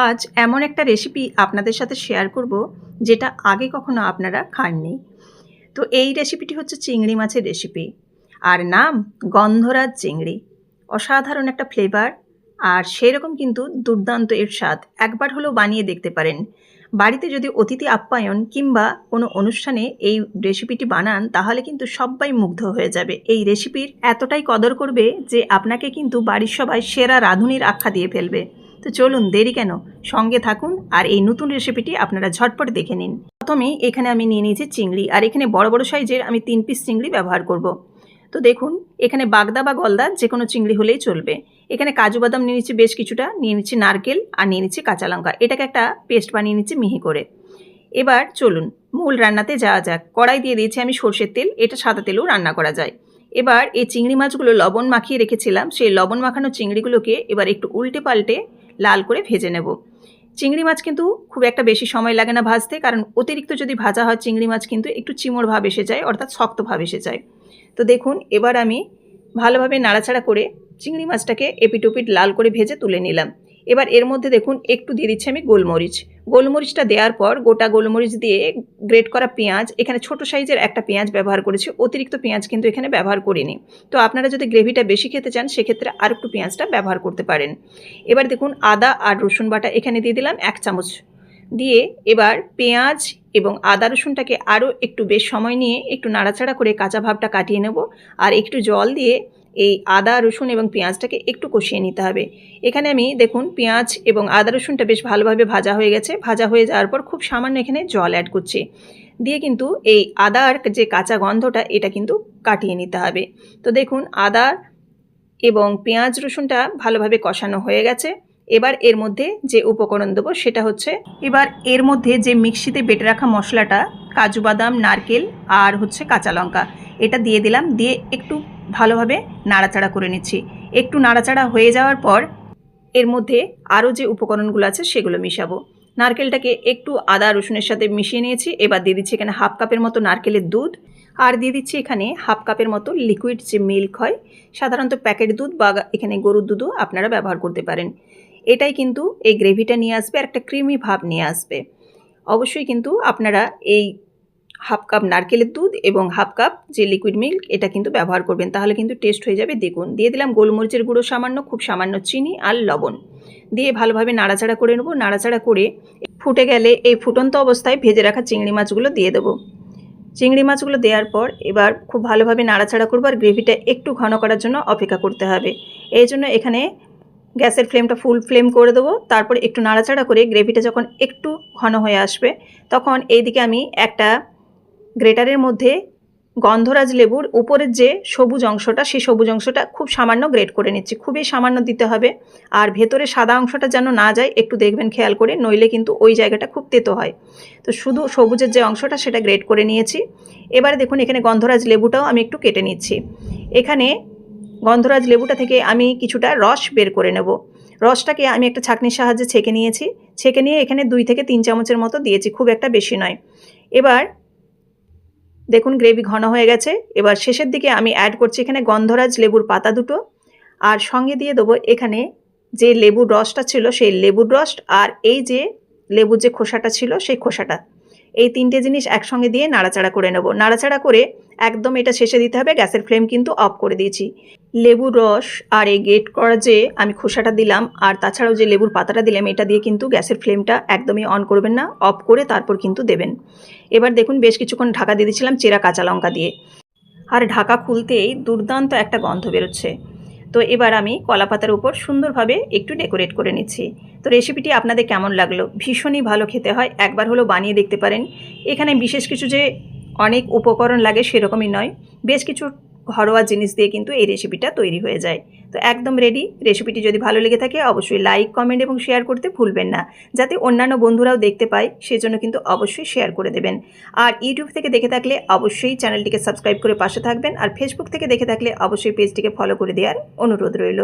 আজ এমন একটা রেসিপি আপনাদের সাথে শেয়ার করব, যেটা আগে কখনো আপনারা খাননি। তো এই রেসিপিটি হচ্ছে চিংড়ি মাছের রেসিপি আর নাম গন্ধরাজ চিংড়ি। অসাধারণ একটা ফ্লেভার আর সেরকম কিন্তু দুর্দান্ত এর স্বাদ। একবার হলেও বানিয়ে দেখতে পারেন। বাড়িতে যদি অতিথি আপ্যায়ন কিংবা কোনো অনুষ্ঠানে এই রেসিপিটি বানান, তাহলে কিন্তু সবাই মুগ্ধ হয়ে যাবে। এই রেসিপির এতটাই কদর করবে যে আপনাকে কিন্তু বাড়ির সবাই সেরা রাঁধুনির আখ্যা দিয়ে ফেলবে। তো চলুন দেরি কেন? সঙ্গে থাকুন আর এই নতুন রেসিপিটি আপনারা ঝটপট দেখে নিন। প্রথমে এখানে আমি নিয়ে নিয়েছি চিংড়ি আর এখানে বড় বড় সাইজের আমি তিন পিস চিংড়ি ব্যবহার করব। তো দেখুন, এখানে বাগদা বা গলদা যে কোনো চিংড়ি হলেই চলবে। এখানে কাজু বাদাম নিয়ে নিচ্ছি বেশ কিছুটা, নিয়ে নিচ্ছি নারকেল আর নিয়ে নিচ্ছি কাঁচা লঙ্কা। এটাকে একটা পেস্ট বানিয়ে নিচ্ছি মিহি করে। এবার চলুন, মূল রান্নাতে যাওয়া যাক। কড়াই দিয়ে দিয়েছি আমি সর্ষের তেল, এটা সাদা তেলেও রান্না করা যায়। এবার এই চিংড়ি মাছগুলো লবণ মাখিয়ে রেখেছিলাম, সেই লবণ মাখানো চিংড়িগুলোকে এবার একটু উল্টে পাল্টে লাল করে ভেজে নেব। চিংড়ি মাছ কিন্তু খুব একটা বেশি সময় লাগে না ভাজতে, কারণ অতিরিক্ত যদি ভাজা হয়, চিংড়ি মাছ কিন্তু একটু চিমড় ভাব এসে যায়, অর্থাৎ শক্ত ভাব এসে যায়। তো দেখুন, এবার আমি ভালোভাবে নাড়াচাড়া করে চিংড়ি মাছটাকে এপিটোপিট লাল করে ভেজে তুলে নিলাম। এবার এর মধ্যে দেখুন, একটু দিয়ে দিচ্ছি আমি গোলমরিচ। গোলমরিচটা দেওয়ার পর গোটা গোলমরিচ দিয়ে গ্রেট করা পেঁয়াজ, এখানে ছোট সাইজের একটা পেঁয়াজ ব্যবহার করেছি, অতিরিক্ত পেঁয়াজ কিন্তু এখানে ব্যবহার করিনি। তো আপনারা যদি গ্রেভিটা বেশি খেতে চান, সেক্ষেত্রে আর একটু পেঁয়াজটা ব্যবহার করতে পারেন। এবার দেখুন, আদা আর রসুন বাটা এখানে দিয়ে দিলাম এক চামচ। দিয়ে এবার পেঁয়াজ এবং আদা রসুনটাকে আরও একটু বেশ সময় নিয়ে একটু নাড়াচাড়া করে কাঁচা ভাবটা কাটিয়ে নেব। আর একটু জল দিয়ে এই আদা, রসুন এবং পেঁয়াজটাকে একটু কষিয়ে নিতে হবে। এখানে আমি দেখুন পেঁয়াজ এবং আদা, রসুনটা বেশ ভালোভাবে ভাজা হয়ে গেছে। ভাজা হয়ে যাওয়ার পর খুব সামান্য এখানে জল অ্যাড করছি। দিয়ে কিন্তু এই আদার যে কাঁচা গন্ধটা, এটা কিন্তু কাটিয়ে নিতে হবে। তো দেখুন আদা এবং পেঁয়াজ, রসুনটা ভালোভাবে কষানো হয়ে গেছে। এবার এর মধ্যে যে উপকরণ দেবো, সেটা হচ্ছে এবার এর মধ্যে যে মিক্সিতে বেটে রাখা মশলাটা, কাজু বাদাম, নারকেল আর হচ্ছে কাঁচা লঙ্কা। এটা দিয়ে দিলাম, দিয়ে একটু ভালোভাবে নাড়াচাড়া করে নিচ্ছি। একটু নাড়াচাড়া হয়ে যাওয়ার পর এর মধ্যে আরও যে উপকরণগুলো আছে সেগুলো মিশাবো। নারকেলটাকে একটু আদা, রসুনের সাথে মিশিয়ে নিয়েছি, এবার দিয়ে দিচ্ছি এখানে হাফ কাপের মতো নারকেলের দুধ, আর দিয়ে দিচ্ছি এখানে হাফ কাপের মতো লিকুইড যে মিল্ক হয়, সাধারণত প্যাকেট দুধ বা এখানে গরুর দুধও আপনারা ব্যবহার করতে পারেন। এটাই কিন্তু এই গ্রেভিটা নিয়ে আসবে, আর একটা ক্রিমি ভাব নিয়ে আসবে। অবশ্যই কিন্তু আপনারা এই হাফ কাপ নারকেলের দুধ এবং হাফ কাপ যে লিকুইড মিল্ক এটা কিন্তু ব্যবহার করবেন। তাহলে কিন্তু টেস্ট হয়ে যাবে। দেখুন, দিয়ে দিলাম গোলমরিচের গুঁড়ো সামান্য, খুব সামান্য চিনি আর লবণ। দিয়ে ভালোভাবে নাড়াচাড়া করে নেব। নাড়াচাড়া করে ফুটে গেলে এই ফুটন্ত অবস্থায় ভেজে রাখা চিংড়ি মাছগুলো দিয়ে দেবো। চিংড়ি মাছগুলো দেওয়ার পর এবার খুব ভালোভাবে নাড়াচাড়া করব আর গ্রেভিটা একটু ঘন করার জন্য অপেক্ষা করতে হবে। এই জন্য এখানে গ্যাসের ফ্লেমটা ফুল ফ্লেম করে দেবো। তারপরে একটু নাড়াচাড়া করে গ্রেভিটা যখন একটু ঘন হয়ে আসবে, তখন এইদিকে আমি একটা গ্রেটারের মধ্যে গন্ধরাজ লেবুর উপরের যে সবুজ অংশটা, সেই সবুজ অংশটা খুব সামান্য গ্রেট করে নিচ্ছি। খুবই সামান্য দিতে হবে। আর ভেতরে সাদা অংশটা যেন না যায়, একটু দেখবেন, খেয়াল করে। নইলে কিন্তু ওই জায়গাটা খুব তেতো হয়। তো শুধু সবুজের যে অংশটা, সেটা গ্রেট করে নিয়েছি। এবারে দেখুন, এখানে গন্ধরাজ লেবুটাও আমি একটু কেটে নিচ্ছি। এখানে গন্ধরাজ লেবুটা থেকে আমি কিছুটা রস বের করে নেব। রসটাকে আমি একটা ছাঁকনির সাহায্যে ছেঁকে নিয়েছি। ছেঁকে নিয়ে এখানে দুই থেকে তিন চামচের মতো দিয়েছি। খুব একটা বেশি নয়। এবার দেখুন গ্রেভি ঘন হয়ে গেছে। এবার শেষের দিকে আমি অ্যাড করছি এখানে গন্ধরাজ লেবুর পাতা দুটো। আর সঙ্গে দিয়ে দেবো এখানে যে লেবুর রসটা ছিল, সেই লেবুর রস আর এই যে লেবুর যে খোসাটা ছিল, সেই খোসাটা। এই তিনটে জিনিস একসঙ্গে দিয়ে নাড়াচাড়া করে নেব। নাড়াচাড়া করে একদম এটা শেষে দিতে হবে, গ্যাসের ফ্লেম কিন্তু অফ করে দিয়েছি। লেবুর রস আর এই গেট করা যে আমি খোসাটা দিলাম আর তাছাড়াও যে লেবুর পাতাটা দিলাম, এটা দিয়ে কিন্তু গ্যাসের ফ্লেমটা একদমই অন করবেন না অফ করে তারপর কিন্তু দেবেন। এবার দেখুন, বেশ কিছুক্ষণ ঢাকা দিয়ে দিয়েছিলাম চেরা কাঁচা লঙ্কা দিয়ে। আর ঢাকা খুলতেই দুর্দান্ত একটা গন্ধ বেরোচ্ছে। তো এবার আমি কলা পাতার উপর সুন্দরভাবে একটু ডেকোরেট করে নিচ্ছি। তো রেসিপিটি আপনাদের কেমন লাগল? ভীষণই ভালো খেতে হয়, একবার হলো বানিয়ে দেখতে পারেন। এখানে বিশেষ কিছু যে অনেক উপকরণ লাগে সেরকমই নয়। বেশ কিছু ঘরোয়া জিনিস দিয়ে কিন্তু এই রেসিপিটা তৈরি হয়ে যায়। তো একদম রেডি রেসিপিটি যদি ভালো লেগে থাকে অবশ্যই লাইক কমেন্ট এবং শেয়ার করতে ভুলবেন না। যাতে অন্যান্য বন্ধুরাও দেখতে পায়, সেজন্য কিন্তু অবশ্যই শেয়ার করে দেবেন। আর ইউটিউব থেকে দেখে থাকলে অবশ্যই চ্যানেলটিকে সাবস্ক্রাইব করে পাশে থাকবেন। আর ফেসবুক থেকে দেখে থাকলে অবশ্যই পেজটিকে ফলো করে দেওয়ার অনুরোধ রইল।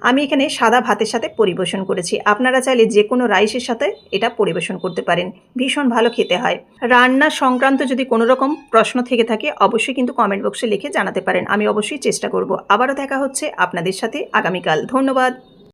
আমি এখানে সাদা ভাতের সাথে পরিবেশন করেছি। আপনারা চাইলে যে কোনো রাইসের সাথে এটা পরিবেশন করতে পারেন। ভীষণ ভালো খেতে হয়। রান্না সংক্রান্ত যদি কোনো রকম প্রশ্ন থেকে থাকে, অবশ্যই কিন্তু কমেন্ট বক্সে লিখে জানাতে পারেন। আমি অবশ্যই চেষ্টা করব। আবারও দেখা হচ্ছে আপনাদের সাথে আগামীকাল। ধন্যবাদ।